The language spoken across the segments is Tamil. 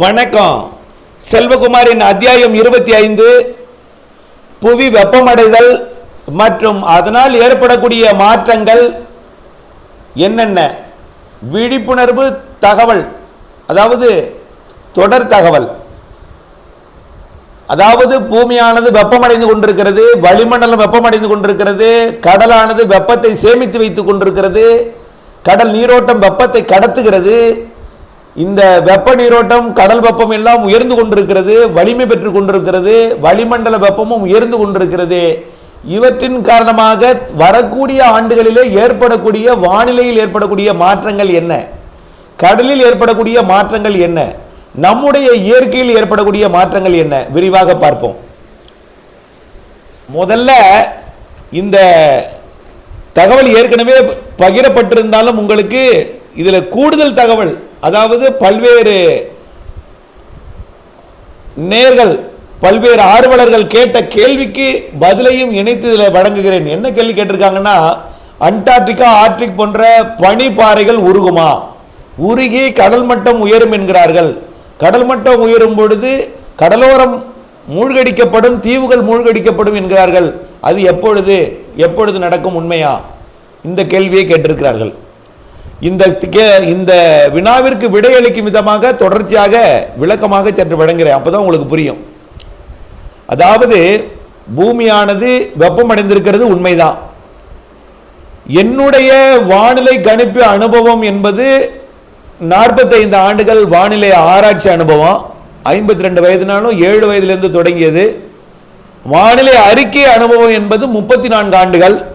வணக்கம். செல்வகுமாரின் அத்தியாயம் இருபத்தி ஐந்து புவி வெப்பமடைதல் மற்றும் அதனால் ஏற்படக்கூடிய மாற்றங்கள் என்னென்ன? விழிப்புணர்வு தகவல் அதாவது தொடர் தகவல். அதாவது பூமியானது வெப்பமடைந்து கொண்டிருக்கிறது வளிமண்டலம் வெப்பமடைந்து கொண்டிருக்கிறது கடலானது வெப்பத்தை சேமித்து வைத்துக் கொண்டிருக்கிறது கடல் நீரோட்டம் வெப்பத்தை கடத்துகிறது இந்த வெப்ப நீரோட்டம் கடல் வெப்பம் எல்லாம் உயர்ந்து கொண்டிருக்கிறது வலிமை பெற்று கொண்டிருக்கிறது வளிமண்டல வெப்பமும் உயர்ந்து கொண்டிருக்கிறது. இவற்றின் காரணமாக வரக்கூடிய ஆண்டுகளிலே ஏற்படக்கூடிய வானிலையில் ஏற்படக்கூடிய மாற்றங்கள் என்ன? கடலில் ஏற்படக்கூடிய மாற்றங்கள் என்ன? நம்முடைய இயற்கையில் ஏற்படக்கூடிய மாற்றங்கள் என்ன? விரிவாக பார்ப்போம். முதல்ல இந்த தகவல் ஏற்கனவே பகிரப்பட்டிருந்தாலும் உங்களுக்கு இதில் கூடுதல் தகவல் அதாவது பல்வேறு நேர்கள் பல்வேறு ஆர்வலர்கள் கேட்ட கேள்விக்கு பதிலையும் இணைத்து இதில் வழங்குகிறேன். என்ன கேள்வி கேட்டிருக்காங்கன்னா அண்டார்டிகா ஆர்டிக் போன்ற பனிப்பாறைகள் உருகுமா? உருகி கடல் மட்டம் உயரும் என்கிறார்கள். கடல் மட்டம் உயரும் பொழுது கடலோரம் மூழ்கடிக்கப்படும் தீவுகள் மூழ்கடிக்கப்படும் என்கிறார்கள். அது எப்பொழுது எப்பொழுது நடக்கும் உண்மையா? இந்த கேள்வியை கேட்டிருக்கிறார்கள். இந்த இந்த வினாவிற்கு விடையளிக்கும் விதமாக தொடர்ச்சியாக விளக்கமாக சற்று வழங்குகிறேன். அப்பதான் உங்களுக்கு புரியும். அதாவது பூமியானது வெப்பமடைந்திருக்கிறது உண்மைதான். என்னுடைய வானிலை கணிப்பு அனுபவம் என்பது நாற்பத்தைந்து ஆண்டுகள் வானிலை ஆராய்ச்சி அனுபவம். ஐம்பத்தி ரெண்டு வயதுனாலும் ஏழு வயதிலிருந்து தொடங்கியது. வானிலை அறிக்கை அனுபவம் என்பது முப்பத்தி நான்கு ஆண்டுகள்.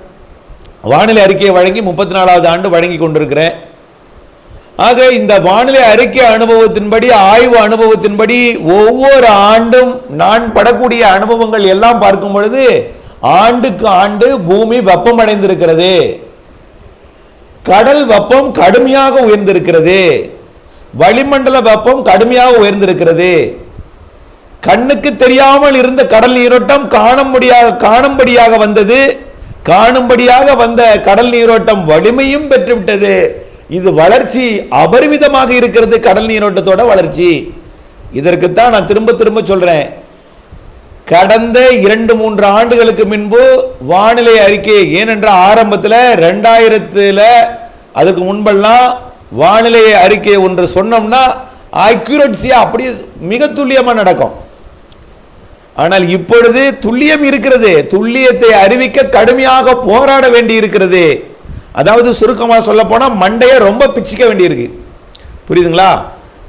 வானிலை அறிக்கையை வழங்கி முப்பத்தி நாலாவது ஆண்டு வழங்கி கொண்டிருக்கிறேன். ஆக இந்த வானிலை அறிக்கை அனுபவத்தின்படி ஆய்வு அனுபவத்தின்படி ஒவ்வொரு ஆண்டும் நான் படக்கூடிய அனுபவங்கள் எல்லாம் பார்க்கும் பொழுது ஆண்டுக்கு ஆண்டு பூமி வெப்பமடைந்திருக்கிறது கடல் வெப்பம் கடுமையாக உயர்ந்திருக்கிறது. வளிமண்டல வெப்பம் கடுமையாக உயர்ந்திருக்கிறது. கண்ணுக்கு தெரியாமல் இருந்த கடல் நீரோட்டம் காணும்படியாக காணும்படியாக வந்தது. காணும்படியாக வந்த கடல் நீரோட்டம் வலிமையும் பெற்றுவிட்டது. இது வளர்ச்சி அபரிமிதமாக இருக்கிறது கடல் நீரோட்டத்தோட வளர்ச்சி. இதற்குத்தான் நான் திரும்ப திரும்ப சொல்கிறேன் கடந்த இரண்டு மூன்று ஆண்டுகளுக்கு முன்பு வானிலை அறிக்கை ஏனென்றால் ஆரம்பத்தில் ரெண்டாயிரத்தில் அதுக்கு முன்பெல்லாம் வானிலை அறிக்கை ஒன்று சொன்னோம்னா அக்யூரட்ஸியாக அப்படியே மிக துல்லியமாக நடக்கும். ஆனால் இப்பொழுது துல்லியம் இருக்கிறது. துல்லியத்தை அறிவிக்க கடுமையாக போராட வேண்டி இருக்கிறது அதாவது சுருக்கமாக சொல்ல போனால் மண்டையை ரொம்ப பிச்சிக்க வேண்டியிருக்கு. புரியுதுங்களா?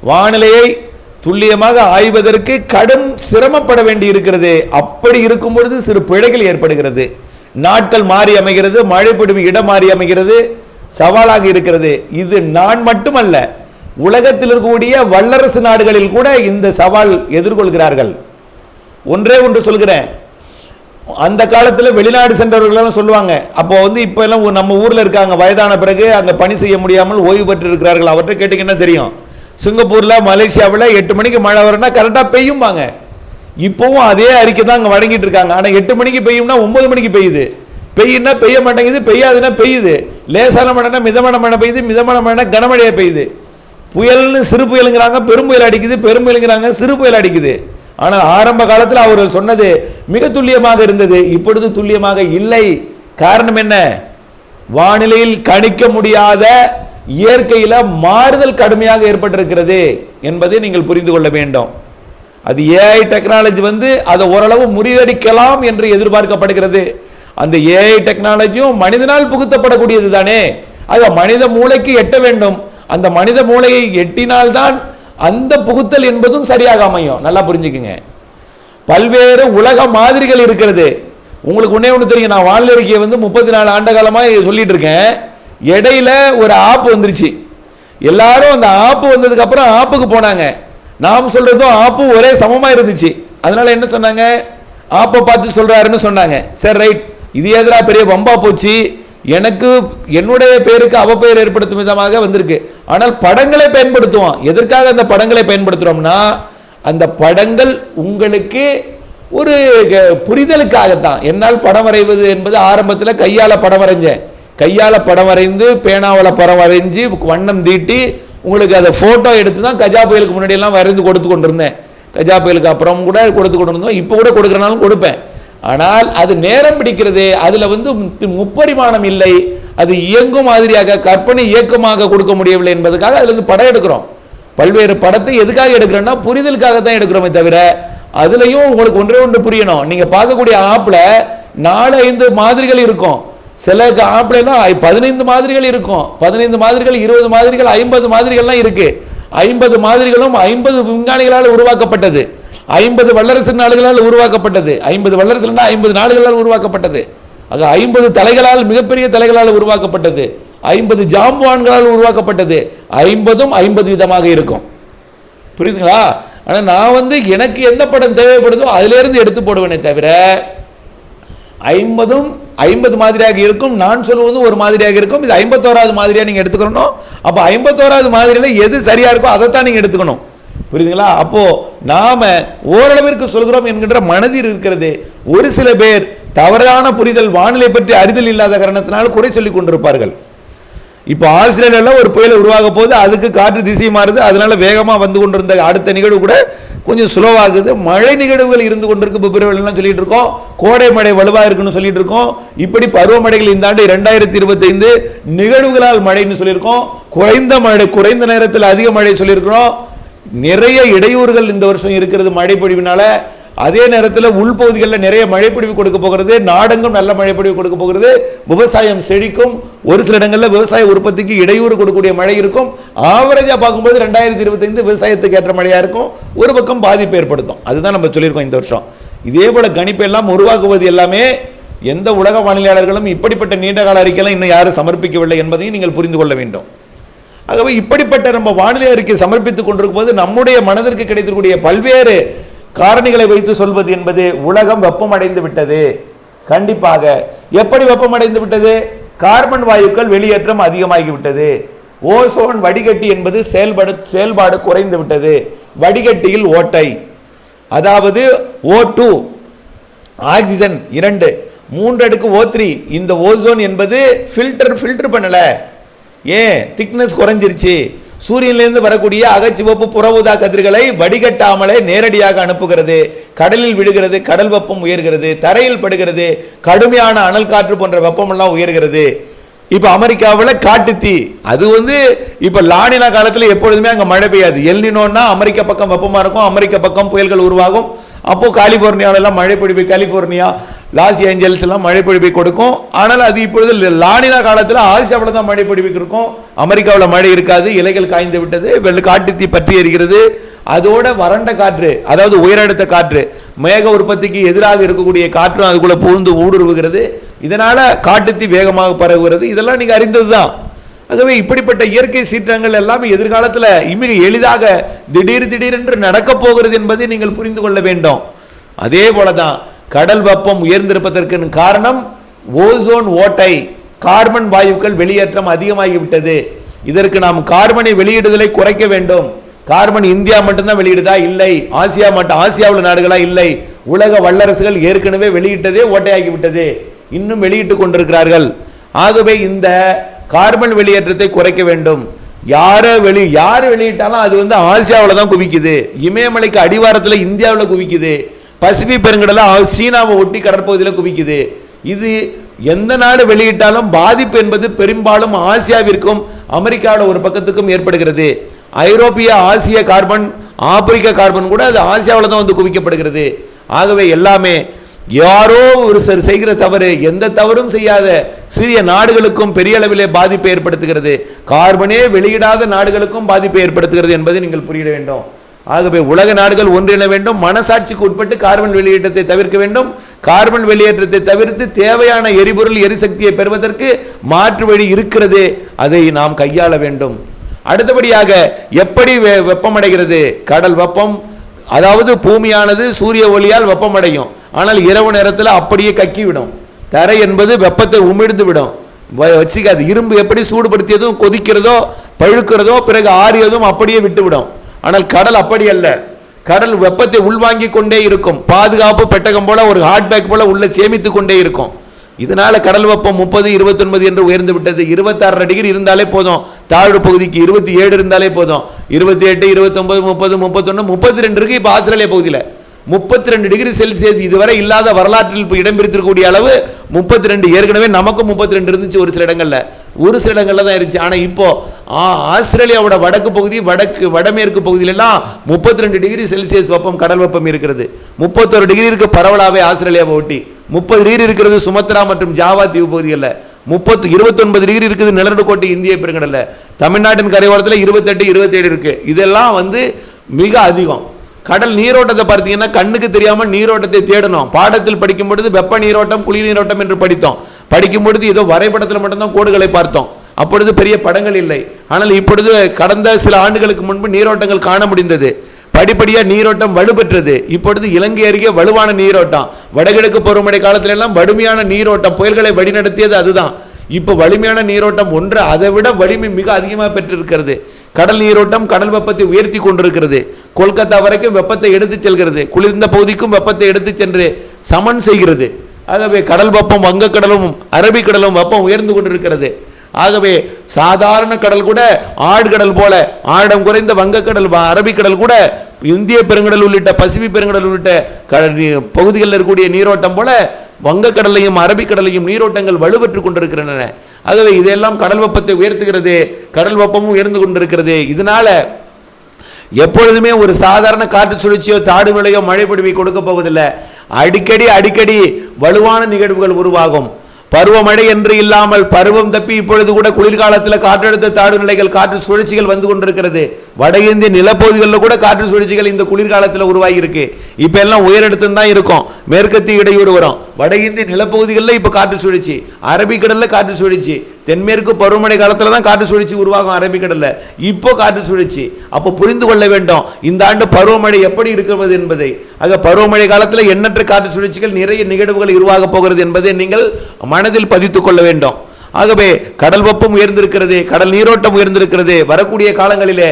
வானிலையை துல்லியமாக ஆய்வதற்கு கடும் சிரமப்பட வேண்டி இருக்கிறது அப்படி இருக்கும் பொழுது சிறு பிழைகள் ஏற்படுகிறது. நாட்கள் மாறி அமைகிறது மழை பொழிவு இடம் மாறி அமைகிறது சவாலாக இருக்கிறது. இது நான் மட்டுமல்ல உலகத்தில் இருக்கக்கூடிய வல்லரசு நாடுகளில் கூட இந்த சவால் எதிர்கொள்கிறார்கள். ஒன்றே ஒன்று சொல்கிறேன் அந்த காலத்தில் வெளிநாடு சென்றவர்களெல்லாம் சொல்லுவாங்க. அப்போ வந்து இப்போ எல்லாம் நம்ம ஊரில் இருக்காங்க. வயதான பிறகு அங்கே பணி செய்ய முடியாமல் ஓய்வு பெற்று இருக்கிறார்கள் அவர்கிட்ட கேட்டிங்கன்னா தெரியும். சிங்கப்பூரில் மலேசியாவில் எட்டு மணிக்கு மழை வரும்னா கரெக்டாக பெய்யும்பாங்க. இப்போவும் அதே அறிக்கை தான் அங்கே வழங்கிட்டு இருக்காங்க. ஆனால் எட்டு மணிக்கு பெய்யும்னா ஒன்பது மணிக்கு பெய்யுது. பெய்யுன்னா பெய்ய மாட்டேங்குது பெய்யாதுன்னா பெய்யுது. லேசான மழைனா மிதமான மழை பெய்யுது மிதமான மழைனா கனமழையாக பெய்யுது. புயல்னு சிறு புயலுங்கிறாங்க பெரும் புயல் அடிக்குது பெரும் புயலுங்கிறாங்க சிறு புயல் அடிக்குது. ஆனால் ஆரம்ப காலத்தில் அவர்கள் சொன்னது மிக துல்லியமாக இருந்தது. இப்பொழுது துல்லியமாக இல்லை. காரணம் என்ன? வானிலையில் கணிக்க முடியாத இயற்கையில் மாறுதல் கடுமையாக ஏற்பட்டிருக்கிறது என்பதை நீங்கள் புரிந்து கொள்ள வேண்டும். அது ஏஐ டெக்னாலஜி வந்து அதை ஓரளவு முறியடிக்கலாம் என்று எதிர்பார்க்கப்படுகிறது. அந்த ஏஐ டெக்னாலஜியும் மனிதனால் புகுத்தப்படக்கூடியது தானே. அது மனித மூளைக்கு எட்ட வேண்டும். அந்த மனித மூளையை எட்டினால்தான் அந்த புகுத்தல் என்பதும் சரியாக அமையும். நல்லா புரிஞ்சுக்குங்க. பல்வேறு உலக மாதிரிகள் இருக்கிறது. உங்களுக்கு ஒன்றே ஒன்று தெரியும். நான் வானிலை அறிக்கையை வந்து முப்பத்தி நாலு ஆண்ட காலமாக சொல்லிட்டு இருக்கேன் இடையில ஒரு ஆப் வந்துருச்சு. எல்லாரும் அந்த ஆப்பு வந்ததுக்கப்புறம் ஆப்புக்கு போனாங்க. நாம் சொல்றதும் ஆப்பு ஒரே சமமாக இருந்துச்சு. அதனால என்ன சொன்னாங்க? ஆப்பை பார்த்து சொல்கிறாருன்னு சொன்னாங்க. சரி ரைட் இது எதிராக பெரிய பம்பாக போச்சு? எனக்கு என்னுடைய பேருக்கு அவப்பெயர் ஏற்படுத்தும் விதமாக வந்திருக்கு. ஆனால் படங்களை பயன்படுத்துவோம் எதற்காக அந்த படங்களை பயன்படுத்துகிறோம்னா அந்த படங்கள் உங்களுக்கு ஒரு க- புரிதலுக்காகத்தான். என்னால் படம் வரைவது என்பது ஆரம்பத்தில் கையால் படம் வரைஞ்சேன். கையால் படம் வரைந்து பேனாவில் படம் வரைஞ்சு வண்ணம் தீட்டி உங்களுக்கு அதை ஃபோட்டோ எடுத்து தான் கஜா புயலுக்கு முன்னாடியெல்லாம் வரைந்து கொடுத்து கொண்டிருந்தேன். கஜா புயலுக்கு அப்புறம் கூட கொடுத்து கொண்டிருந்தோம். இப்போ கூட கொடுக்குறனாலும் கொடுப்பேன். ஆனால் அது நேரம் பிடிக்கிறது அதில் வந்து முப்பரிமாணம் இல்லை. அது இயங்கும் மாதிரியாக கற்பனை இயக்கமாக கொடுக்க முடியவில்லை என்பதற்காக அதுலேருந்து படம் எடுக்கிறோம். பல்வேறு படத்தை எதுக்காக எடுக்கிறோம்னா புரிதலுக்காக தான் எடுக்கிறோமே தவிர அதுலேயும் உங்களுக்கு ஒன்றே ஒன்று புரியணும். நீங்கள் பார்க்கக்கூடிய ஆப்பில் நாலு ஐந்து மாதிரிகள் இருக்கும். சில ஆப்ல பதினைந்து மாதிரிகள் இருக்கும். பதினைந்து மாதிரிகள் இருபது மாதிரிகள் ஐம்பது மாதிரிகள்லாம் இருக்கு. ஐம்பது மாதிரிகளும் ஐம்பது விஞ்ஞானிகளால் உருவாக்கப்பட்டது. ஐம்பது வல்லரசு நாடுகளால் உருவாக்கப்பட்டது. ஐம்பது வல்லரசுனா ஐம்பது நாடுகளால் உருவாக்கப்பட்டது. ஆக ஐம்பது தலைகளால் மிகப்பெரிய தலைகளால் உருவாக்கப்பட்டது. ஐம்பது ஜாம்பவான்களால் உருவாக்கப்பட்டது. ஐம்பதும் ஐம்பது விதமாக இருக்கும். புரியுதுங்களா? ஆனால் நான் வந்து எனக்கு எந்த படம் தேவைப்படுதோ அதிலேருந்து எடுத்து போடுவேனே தவிர ஐம்பதும் ஐம்பது மாதிரியாக இருக்கும். நான் சொல்லுவது ஒரு மாதிரியாக இருக்கும். இது ஐம்பத்தோராவது மாதிரியாக நீங்கள் எடுத்துக்கணும். அப்போ ஐம்பத்தோராவது மாதிரியில் எது சரியாக இருக்கோ அதைத்தான் நீங்கள் எடுத்துக்கணும். புரியுதுங்களா? அப்போ நாம ஓரளவிற்கு சொல்கிறோம் என்கின்ற மனதில் இருக்கிறது ஒரு சில பேர் தவறான புரிதல் வானிலை பற்றி அறிதல் இல்லாத காரணத்தினால் குறை சொல்லிக் கொண்டிருப்பார்கள். இப்போ ஆஸ்திரேலியாவில் ஒரு புயல் உருவாக போது அதுக்கு காற்று திசை மாறுது அதனால வேகமாக வந்து கொண்டிருந்த அடுத்த நிகழ்வு கூட கொஞ்சம் ஸ்லோவாகுது மழை நிகழ்வுகள் இருந்து கொண்டிருக்கு பிப்ரவரிலாம் சொல்லிட்டு இருக்கோம். கோடை மழை வலுவாக இருக்குன்னு சொல்லிட்டு இருக்கோம். இப்படி பருவமழைகள் இந்த ஆண்டு இரண்டாயிரத்தி இருபத்தைந்து நிகழ்வுகளால் மழைன்னு சொல்லியிருக்கோம். குறைந்த மழை குறைந்த நேரத்தில் அதிக மழை சொல்லியிருக்கிறோம். நிறைய இடையூறுகள் இந்த வருஷம் இருக்கிறது மழை பொழிவினால அதே நேரத்தில் உள்பகுதிகளில் நிறைய மழைப்பொழிவு கொடுக்க போகிறது. நாடெங்கும் நல்ல மழைப்பொழிவு கொடுக்க போகிறது. விவசாயம் செழிக்கும். ஒரு சில இடங்களில் விவசாய உற்பத்திக்கு இடையூறு கொடுக்கக்கூடிய மழை இருக்கும். ஆவரேஜாக பார்க்கும்போது ரெண்டாயிரத்தி இருபத்தைந்து விவசாயத்துக்கு ஏற்ற மழையாக இருக்கும். ஒரு பக்கம் பாதிப்பு ஏற்படுத்தும். அதுதான் நம்ம சொல்லியிருக்கோம் இந்த வருஷம். இதே போல் கணிப்பெல்லாம் உருவாக்குவது எல்லாமே எந்த உலக வானிலையாளர்களும் இப்படிப்பட்ட நீண்டகால அறிக்கையெல்லாம் இன்னும் யாரும் சமர்ப்பிக்கவில்லை என்பதையும் நீங்கள் புரிந்து கொள்ள வேண்டும். ஆகவே இப்படிப்பட்ட நம்ம வானிலை அறிக்கை சமர்ப்பித்துக் கொண்டிருக்கும் போது நம்முடைய மனதிற்கு கிடைத்திருக்கூடிய பல்வேறு காரணிகளை வைத்து சொல்வது என்பது உலகம் வெப்பமடைந்து விட்டது. கண்டிப்பாக. எப்படி வெப்பமடைந்து விட்டது? கார்பன் வாயுக்கள் வெளியேற்றம் அதிகமாகிவிட்டது ஓசோன் வடிகட்டி என்பது செயல்படு செயல்பாடு குறைந்து விட்டது. வடிகட்டியில் ஓட்டை. அதாவது ஓ டூ ஆக்சிஜன் இரண்டு மூன்று அடுக்கு ஓ த்ரீ. இந்த ஓசோன் என்பது ஃபில்டர் ஃபில்டர் பண்ணலை. ஏன்? திக்னஸ் குறைஞ்சிருச்சு. சூரியனிலிருந்து வரக்கூடிய அகச்சிவப்பு புற ஊதா கதிர்களை வடிகட்டாமலே நேரடியாக அனுப்புகிறது. கடலில் விடுகிறது கடல் வெப்பம் உயர்கிறது தரையில் படுகிறது கடுமையான அனல் காற்று போன்ற வெப்பமெல்லாம் உயர்கிறது. இப்போ அமெரிக்காவில் காட்டுத்தீ அது வந்து இப்போ லானினா காலத்தில் எப்பொழுதுமே அங்கே மழை பெய்யாது. எல்னினோன்னா அமெரிக்க பக்கம் வெப்பமாக இருக்கும் அமெரிக்க பக்கம் புயல்கள் உருவாகும். அப்போது கலிஃபோர்னியாவிலலாம் மழை பிடிப்பு கலிஃபோர்னியா லாஸ் ஏஞ்சல்ஸ் எல்லாம் மழை பொழிவை கொடுக்கும். ஆனால் அது இப்பொழுது லானினா காலத்தில் ஆசியாவில் தான் மழை பொழிவுக்கு இருக்கும். அமெரிக்காவில் மழை இருக்காது. இலைகள் காய்ந்து விட்டது. வெள்ள காட்டுத்தீ பற்றி எரிகிறது. அதோட வறண்ட காற்று அதாவது உயரடுத்த காற்று மேக உற்பத்திக்கு எதிராக இருக்கக்கூடிய காற்றும் அதுக்குள்ள புகுந்து ஊடுருவுகிறது. இதனால காட்டுத்தீ வேகமாக பரவுகிறது. இதெல்லாம் நீங்க அறிந்ததுதான். ஆகவே இப்படிப்பட்ட இயற்கை சீற்றங்கள் எல்லாம் எதிர்காலத்தில் மிக எளிதாக திடீர் திடீரென்று நடக்கப் போகிறது என்பதை நீங்கள் புரிந்து கொள்ள வேண்டும். அதே போலதான் கடல் வெப்பம் உயர்ந்திருப்பதற்கு காரணம் ஓசோன் ஓட்டை கார்பன் வாயுக்கள் வெளியேற்றம் அதிகமாகிவிட்டது. இதற்கு நாம் கார்பனை வெளியிடுதலை குறைக்க வேண்டும். கார்பன் இந்தியா மட்டும்தான் வெளியிடுதா? இல்லை. ஆசியா மட்டும் ஆசியாவில் நாடுகளா? இல்லை. உலக வல்லரசுகள் ஏற்கனவே வெளியிட்டதே ஓட்டையாகிவிட்டது. இன்னும் வெளியிட்டு கொண்டிருக்கிறார்கள். ஆகவே இந்த கார்பன் வெளியேற்றத்தை குறைக்க வேண்டும். யாரோ வெளி யார் வெளியிட்டாலும் அது வந்து ஆசியாவில் தான் குவிக்குது. இமயமலைக்கு அடிவாரத்தில் இந்தியாவில் குவிக்குது. பசிபிக் பெருங்கடல சீனாவை ஒட்டி கடற்பகுதியில் குவிக்குது. இது எந்த நாடு வெளியிட்டாலும் பாதிப்பு என்பது பெரும்பாலும் ஆசியாவிற்கும் அமெரிக்காவோட ஒரு பக்கத்துக்கும் ஏற்படுகிறது. ஐரோப்பிய ஆசிய கார்பன் ஆப்பிரிக்க கார்பன் கூட அது ஆசியாவில் தான் வந்து குவிக்கப்படுகிறது. ஆகவே எல்லாமே யாரோ ஒரு சிலர் செய்கிற தவறு எந்த தவறும் செய்யாத சிறிய நாடுகளுக்கும் பெரிய அளவிலே பாதிப்பை ஏற்படுத்துகிறது. கார்பனே வெளியிடாத நாடுகளுக்கும் பாதிப்பை ஏற்படுத்துகிறது என்பதை நீங்கள் புரியிட வேண்டும். ஆகவே உலக நாடுகள் ஒன்றிண வேண்டும் மனசாட்சிக்கு உட்பட்டு கார்பன் வெளியேற்றத்தை தவிர்க்க வேண்டும். கார்பன் வெளியேற்றத்தை தவிர்த்து தேவையான எரிபொருள் எரிசக்தியை பெறுவதற்கு மாற்று வழி இருக்கிறது. அதை நாம் கையாள வேண்டும். அடுத்தபடியாக எப்படி வெ- வெப்பமடைகிறது? கடல் வெப்பம் அதாவது பூமியானது சூரிய ஒளியால் வெப்பமடையும். ஆனால் இரவு நேரத்தில் அப்படியே கக்கிவிடும். தரை என்பது வெப்பத்தை உமிழ்ந்து விடும். வ- வச்சுக்காது. இரும்பு எப்படி சூடுபடுத்தியதும் கொதிக்கிறதோ பழுக்கிறதோ பிறகு ஆறியதும் அப்படியே விட்டுவிடும். ஆனால் கடல் அப்படி அல்ல. கடல் வெப்பத்தை உள்வாங்கி கொண்டே இருக்கும். பாதுகாப்பு பெட்டகம் போல ஒரு ஹாட் பேக் போல உள்ள சேமித்து கொண்டே இருக்கும். இதனால கடல் வெப்பம் முப்பது இருபத்தொன்பது என்று உயர்ந்து விட்டது. இருபத்தாறு டிகிரி இருந்தாலே போதும். தாழ்வு பகுதிக்கு இருபத்தி ஏழு இருந்தாலே போதும். இருபத்தி எட்டு இருபத்தொன்பது முப்பது முப்பத்தொன்று முப்பத்தி ரெண்டு இருக்கு இப்போ ஆஸ்திரேலியா பகுதியில். முப்பத்தி ரெண்டு டிகிரி செல்சியஸ் இதுவரை இல்லாத வரலாற்றில் இப்போ இடம் பிடித்திருக்கக்கூடிய அளவு முப்பத்தி ரெண்டு ஏற்கனவே நமக்கும் முப்பத்தி ரெண்டு இருந்துச்சு ஒரு சில இடங்களில். ஒரு சில இடங்களில் தான் இருந்துச்சு. ஆனால் இப்போ ஆஸ்திரேலியாவோட வடக்கு பகுதி வடக்கு வடமேற்கு பகுதியிலெல்லாம் முப்பத்தி ரெண்டு டிகிரி செல்சியஸ் வெப்பம் கடல் வெப்பம் இருக்கிறது. முப்பத்தொரு டிகிரி இருக்க பரவலாகவே ஆஸ்திரேலியாவை ஒட்டி. முப்பது டிகிரி இருக்கிறது சுமத்ரா மற்றும் ஜாவா தீவு பகுதிகளில். முப்பத்து இருபத்தொன்பது டிகிரி இருக்குது நிலநடுக்கோட்டை இந்திய பெருங்கடலில். தமிழ்நாட்டின் கரையோரத்தில் இருபத்தெட்டு இருபத்தேழு இருக்குது இதெல்லாம் வந்து மிக அதிகம். கடல் நீரோட்டத்தை பார்த்தீங்கன்னா கண்ணுக்கு தெரியாமல் நீரோட்டத்தை தேடணும். பாடத்தில் படிக்கும் பொழுது வெப்ப நீரோட்டம் குளிர் நீரோட்டம் என்று படித்தோம். படிக்கும் பொழுது ஏதோ வரைபடத்தில் மட்டும்தான் கோடுகளை பார்த்தோம். அப்பொழுது பெரிய படங்கள் இல்லை. ஆனால் இப்பொழுது கடந்த சில ஆண்டுகளுக்கு முன்பு நீரோட்டங்கள் காண முடிந்தது. படிப்படியாக நீரோட்டம் வலுப்பெற்றது. இப்பொழுது இலங்கை அருகே வலுவான நீரோட்டம். வடகிழக்கு பருவமழை காலத்துல எல்லாம் வலிமையான நீரோட்டம் புயல்களை வழிநடத்தியது அதுதான். இப்போ வலிமையான நீரோட்டம் ஒன்று அதை விட வலிமை மிக அதிகமாக பெற்றிருக்கிறது. கடல் நீரோட்டம் கடல் வெப்பத்தை உயர்த்தி கொண்டிருக்கிறது. கொல்கத்தா வரைக்கும் வெப்பத்தை எடுத்துச் செல்கிறது. குளிர்ந்த பகுதிக்கும் வெப்பத்தை எடுத்துச் சென்று சமன் செய்கிறது. ஆகவே கடல் வெப்பம் வங்கக்கடலும் அரபிக்கடலும் வெப்பம் உயர்ந்து கொண்டிருக்கிறது. ஆகவே சாதாரண கடல் கூட ஆழ்கடல் போல ஆழம் குறைந்த வங்கக்கடல் வ- அரபிக்கடல் கூட இந்திய பெருங்கடல் உள்ளிட்ட பசிபிக் பெருங்கடல் உள்ளிட்ட பகுதிகளில் இருக்கக்கூடிய நீரோட்டம் போல வங்கக்கடலையும் அரபிக்கடலையும் நீரோட்டங்கள் வலுப்பெற்று கொண்டிருக்கின்றன. ஆகவே இதெல்லாம் கடல் வெப்பத்தை உயர்த்துகிறது. கடல் வெப்பமும் உயர்ந்து கொண்டிருக்கிறது. இதனால எப்பொழுதுமே ஒரு சாதாரண காற்று சுழற்சியோ தாடு விலையோ மழை பொழிவை கொடுக்க போவதில்லை. அடிக்கடி அடிக்கடி வலுவான நிகழ்வுகள் உருவாகும். பருவமழை என்று இல்லாமல் பருவம் தப்பி இப்பொழுது கூட குளிர்காலத்தில் காற்றழுத்த தாழ்வு நிலைகள் காற்று சுழற்சிகள் வந்து கொண்டிருக்கிறது. வட இந்திய நிலப்பகுதிகளில் கூட காற்று சுழற்சிகள் இந்த குளிர்காலத்தில் உருவாகி இருக்கு இப்ப எல்லாம் உயரடுத்து தான் இருக்கும். மேற்கத்திய இடையூறு வரும். வட இந்திய நிலப்பகுதிகளில் இப்போ காற்று சுழற்சி. அரபிக்கடலில் காற்று சுழற்சி. தென்மேற்கு பருவமழை காலத்தில் தான் காற்று சுழற்சி உருவாகும் அரபிக்கடலில். இப்போ காற்று சுழற்சி. அப்போ புரிந்து கொள்ள வேண்டும் இந்த ஆண்டு பருவமழை எப்படி இருக்கிறது என்பதை. ஆக பருவமழை காலத்தில் எண்ணற்ற காற்று சுழற்சிகள் நிறைய நிகழ்வுகள் உருவாகப் போகிறது என்பதை நீங்கள் மனதில் பதித்துக் கொள்ள வேண்டும். ஆகவே கடல் வெப்பம் உயர்ந்திருக்கிறது கடல் நீரோட்டம் உயர்ந்திருக்கிறது வரக்கூடிய காலங்களிலே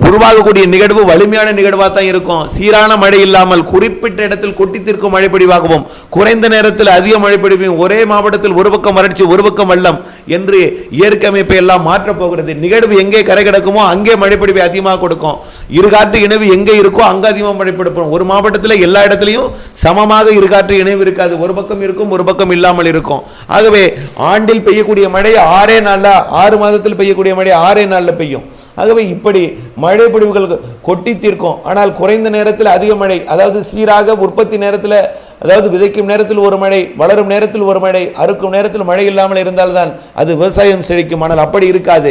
உருவாகக்கூடிய நிகழ்வு வலிமையான நிகழ்வாக தான் இருக்கும். சீரான மழை இல்லாமல் குறிப்பிட்ட இடத்தில் கொட்டித்திருக்கும் மழைப்பொழிவாகவும் குறைந்த நேரத்தில் அதிக மழைப்பொழிவையும் ஒரே மாவட்டத்தில் ஒரு பக்கம் வறட்சி ஒரு பக்கம் வெள்ளம் என்று இயற்கை அமைப்பை எல்லாம் மாற்றப் போகிறது. நிகழ்வு எங்கே கரை கிடக்குமோ அங்கே மழைப்பொழிவை அதிகமாக கொடுக்கும். இருகாற்று இணைவு எங்கே இருக்கோ அங்கே அதிகமாக மழை கொடுப்போம் ஒரு மாவட்டத்தில் எல்லா இடத்துலையும் சமமாக இருகாற்று இணைவு இருக்காது. ஒரு பக்கம் இருக்கும் ஒரு பக்கம் இல்லாமல் இருக்கும். ஆகவே ஆண்டில் பெய்யக்கூடிய மழை ஆறே நாளில் ஆறு மாதத்தில் பெய்யக்கூடிய மழை ஆறே நாளில் பெய்யும். ஆகவே இப்படி மழை பொழிவுகள் கொட்டி தீர்க்கும் ஆனால் குறைந்த நேரத்தில் அதிக மழை அதாவது சீராக உற்பத்தி நேரத்தில் அதாவது விதைக்கும் நேரத்தில் ஒரு மழை வளரும் நேரத்தில் ஒரு மழை அறுக்கும் நேரத்தில் மழை இல்லாமல் இருந்தால்தான் அது விவசாயம் செழிக்கும். ஆனால் அப்படி இருக்காது.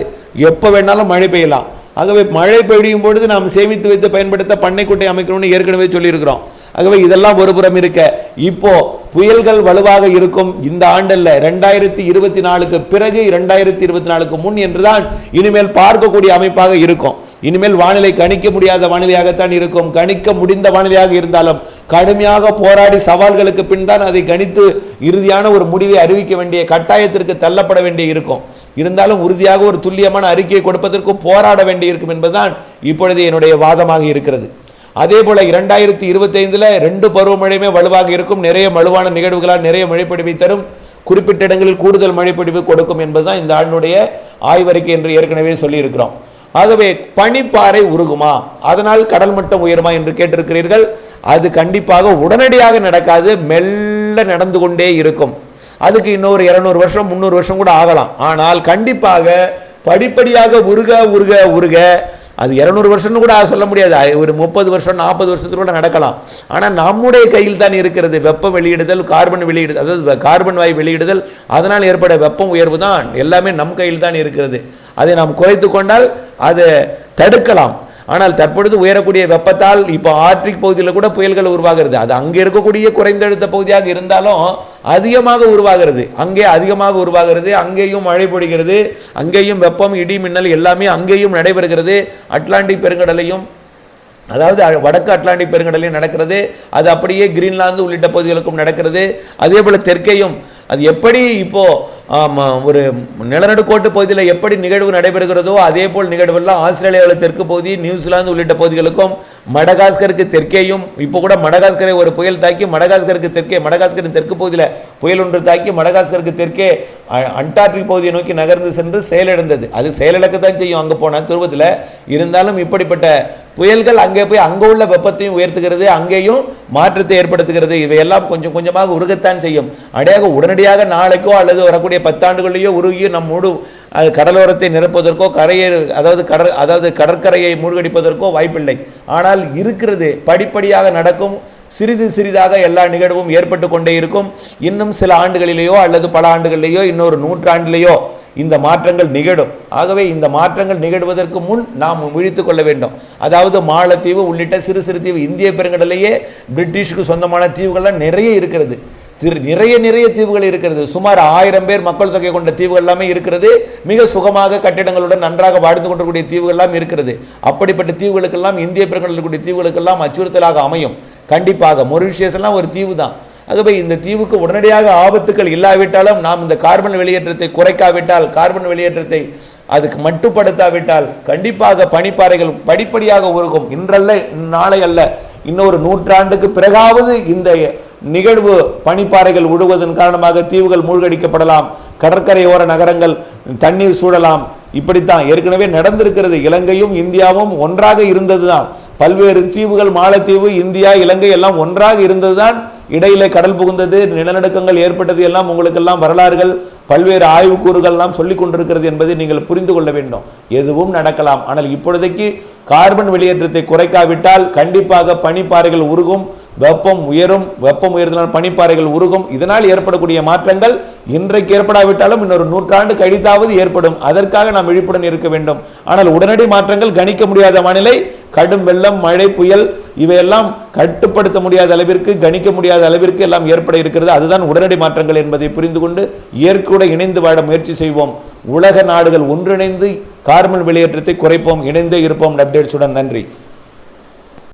எப்போ வேணாலும் மழை பெய்யலாம். ஆகவே மழை பெய்யும் பொழுது நாம் சேமித்து வைத்து பயன்படுத்த பண்ணைக்குட்டை அமைக்கணும்னு ஏற்கனவே சொல்லியிருக்கிறோம். ஆகவே இதெல்லாம் ஒரு புறம் இருக்க. இப்போ புயல்கள் வலுவாக இருக்கும் இந்த ஆண்டல்ல ரெண்டாயிரத்தி இருபத்தி நாலுக்கு பிறகு இரண்டாயிரத்தி இருபத்தி நாலுக்கு முன் என்றுதான் இனிமேல் பார்க்கக்கூடிய அமைப்பாக இருக்கும். இனிமேல் வானிலை கணிக்க முடியாத வானிலையாகத்தான் இருக்கும். கணிக்க முடிந்த வானிலையாக இருந்தாலும் கடுமையாக போராடி சவால்களுக்கு பின் தான் அதை கணித்து இறுதியான ஒரு முடிவை அறிவிக்க வேண்டிய கட்டாயத்திற்கு தள்ளப்பட வேண்டிய இருக்கும். இருந்தாலும் உறுதியாக ஒரு துல்லியமான அறிக்கையை கொடுப்பதற்கு போராட வேண்டியிருக்கும் என்பதுதான் இப்பொழுது என்னுடைய வாதமாக இருக்கிறது. அதே போல் இரண்டாயிரத்தி இருபத்தைந்தில் ரெண்டு பருவமழையுமே வலுவாக இருக்கும். நிறைய வலுவான நிகழ்வுகளால் நிறைய மழைப்பொழிவை தரும். குறிப்பிட்ட இடங்களில் கூடுதல் மழைப்பொழிவு கொடுக்கும் என்பதுதான் இந்த ஆண்டுடைய ஆய்வறிக்கை என்று ஏற்கனவே சொல்லியிருக்கிறோம். ஆகவே பனிப்பாறை உருகுமா? அதனால் கடல் மட்டம் உயருமா என்று கேட்டிருக்கிறீர்கள். அது கண்டிப்பாக உடனடியாக நடக்காது. மெல்ல நடந்து கொண்டே இருக்கும். அதுக்கு இன்னொரு இருநூறு வருஷம் முந்நூறு வருஷம் கூட ஆகலாம். ஆனால் கண்டிப்பாக படிப்படியாக உருக உருக உருக அது இரநூறு வருஷம்னு கூட சொல்ல முடியாது. அது ஒரு முப்பது வருஷம் நாற்பது வருஷத்துக்கு கூட நடக்கலாம். ஆனால் நம்முடைய கையில் தான் இருக்கிறது. வெப்பம் வெளியிடுதல் கார்பன் வெளியிடுதல் அதாவது கார்பன் வாயு வெளியிடுதல் அதனால் ஏற்பட வெப்பம் உயர்வு தான் எல்லாமே நம் கையில் தான் இருக்கிறது. அதை நாம் குறைத்து கொண்டால் அதை தடுக்கலாம். ஆனால் தற்பொழுது உயரக்கூடிய வெப்பத்தால் இப்போ ஆர்டிக் பகுதியில் கூட புயல்கள் உருவாகிறது. அது அங்கே இருக்கக்கூடிய குறைந்தழுத்த பகுதியாக இருந்தாலும் அதிகமாக உருவாகிறது. அங்கே அதிகமாக உருவாகிறது அங்கேயும் மழை பொழிகிறது அங்கேயும் வெப்பம் இடி மின்னல் எல்லாமே அங்கேயும் நடைபெறுகிறது. அட்லாண்டிக் பெருங்கடலையும் அதாவது வடக்கு அட்லாண்டிக் பெருங்கடலையும் நடக்கிறது. அது அப்படியே கிரீன்லாந்து உள்ளிட்ட பகுதிகளுக்கும் நடக்கிறது. அதே போல் தெற்கையும் அது எப்படி இப்போது ஒரு நிலநடுக்கோட்டு பகுதியில் எப்படி நிகழ்வு நடைபெறுகிறதோ அதே போல் நிகழ்வெல்லாம் ஆஸ்திரேலியாவில் தெற்கு பகுதி நியூசிலாந்து உள்ளிட்ட பகுதிகளுக்கும் மடகாஸ்கருக்கு தெற்கேயும் இப்போ கூட மடகாஸ்கரை ஒரு புயல் தாக்கி மடகாஸ்கருக்கு தெற்கே மடகாஸ்கரின் தெற்கு பகுதியில் புயல் ஒன்று தாக்கி மடகாஸ்கருக்கு தெற்கே அ- அண்டார்டிக் பகுதியை நோக்கி நகர்ந்து சென்று செயலிழந்தது. அது செயலிழக்க தான் செய்யும் அங்கே போனால் துருவத்தில். இருந்தாலும் இப்படிப்பட்ட புயல்கள் அங்கே போய் அங்கே உள்ள வெப்பத்தையும் உயர்த்துகிறது அங்கேயும் மாற்றத்தை ஏற்படுத்துகிறது. இவையெல்லாம் கொஞ்சம் கொஞ்சமாக உருகத்தான் செய்யும். அடையாக உடனடியாக நாளைக்கோ அல்லது வரக்கூடிய பத்தாண்டுகளையோ உருகி நம்மோடு அது கடலோரத்தை நிரப்புவதற்கோ கரையை அதாவது கடற் அதாவது கடற்கரையை மூழ்கடிப்பதற்கோ வாய்ப்பில்லை. ஆனால் இருக்கிறது படிப்படியாக நடக்கும் சிறிது சிறிதாக எல்லா நிகழ்வும் ஏற்பட்டு கொண்டே இருக்கும். இன்னும் சில ஆண்டுகளிலேயோ அல்லது பல ஆண்டுகளிலேயோ இன்னொரு நூற்றாண்டிலேயோ இந்த மாற்றங்கள் நிகழும். ஆகவே இந்த மாற்றங்கள் நிகழ்வதற்கு முன் நாம் விழித்து கொள்ள வேண்டும். அதாவது மாலத்தீவு உள்ளிட்ட சிறு சிறு தீவு இந்திய பெருங்கடலையே பிரிட்டிஷுக்கு சொந்தமான தீவுகள்லாம் நிறைய இருக்கிறது. திரு நிறைய நிறைய தீவுகள் இருக்கிறது. சுமார் ஆயிரம் பேர் மக்கள் தொகை கொண்ட தீவுகள் எல்லாமே இருக்கிறது. மிக சுகமாக கட்டிடங்களுடன் நன்றாக வாழ்ந்து கொண்டிருக்கூடிய தீவுகள் எல்லாம் இருக்கிறது. அப்படிப்பட்ட தீவுகளுக்கெல்லாம் இந்திய பெருங்கடலில் தீவுகளுக்கெல்லாம் அச்சுறுத்தலாக அமையும். கண்டிப்பாக மொரிஷியஸ் எல்லாம் ஒரு தீவு தான் ஆகவே இந்த தீவுக்கு உடனடியாக ஆபத்துக்கள் இல்லாவிட்டாலும் நாம் இந்த கார்பன் வெளியேற்றத்தை குறைக்காவிட்டால் கார்பன் வெளியேற்றத்தை அதுக்கு மட்டுப்படுத்தாவிட்டால் கண்டிப்பாக பனிப்பாறைகள் படிப்படியாக உருகும். இன்றல்ல நாளை அல்ல இன்னொரு நூற்றாண்டுக்கு பிறகாவது இந்த நிகழ்வு பனிப்பாறைகள் உழுவதன் காரணமாக தீவுகள் மூழ்கடிக்கப்படலாம். கடற்கரையோர நகரங்கள் தண்ணீர் சூழலாம் இப்படித்தான் ஏற்கனவே நடந்திருக்கிறது. இலங்கையும் இந்தியாவும் ஒன்றாக இருந்ததுதான். பல்வேறு தீவுகள் மாலத்தீவு இந்தியா இலங்கை எல்லாம் ஒன்றாக இருந்ததுதான். இடையிலே கடல் புகுந்தது நிலநடுக்கங்கள் ஏற்பட்டது எல்லாம் உங்களுக்கெல்லாம் வரலாறுகள் பல்வேறு ஆய்வுக்கூறுகள்லாம் சொல்லிக் கொண்டிருக்கிறது என்பதை நீங்கள் புரிந்து கொள்ள வேண்டும். எதுவும் நடக்கலாம். ஆனால் இப்பொழுதைக்கு கார்பன் வெளியேற்றத்தை குறைக்காவிட்டால் கண்டிப்பாக பனிப்பாறைகள் உருகும் வெப்பம் உயரும் வெப்பம் உயர்ந்தனால் பனிப்பாறைகள் உருகும். இதனால் ஏற்படக்கூடிய மாற்றங்கள் இன்றைக்கு ஏற்படாவிட்டாலும் இன்னொரு நூற்றாண்டு கழித்தாவது ஏற்படும். அதற்காக நாம் விழிப்புடன் இருக்க வேண்டும். ஆனால் உடனடி மாற்றங்கள் கணிக்க முடியாத வானிலை கடும் வெள்ளம் மழை புயல் இவையெல்லாம் கட்டுப்படுத்த முடியாத அளவிற்கு கணிக்க முடியாத அளவிற்கு எல்லாம் ஏற்பட இருக்கிறது. அதுதான் உடனடி மாற்றங்கள் என்பதை புரிந்து கொண்டு இயற்கையோடு இணைந்து வாழ முயற்சி செய்வோம். உலக நாடுகள் ஒன்றிணைந்து கார்பன் வெளியேற்றத்தை குறைப்போம் இணைந்தே இருப்போம். அப்டேட்ஸுடன் நன்றி.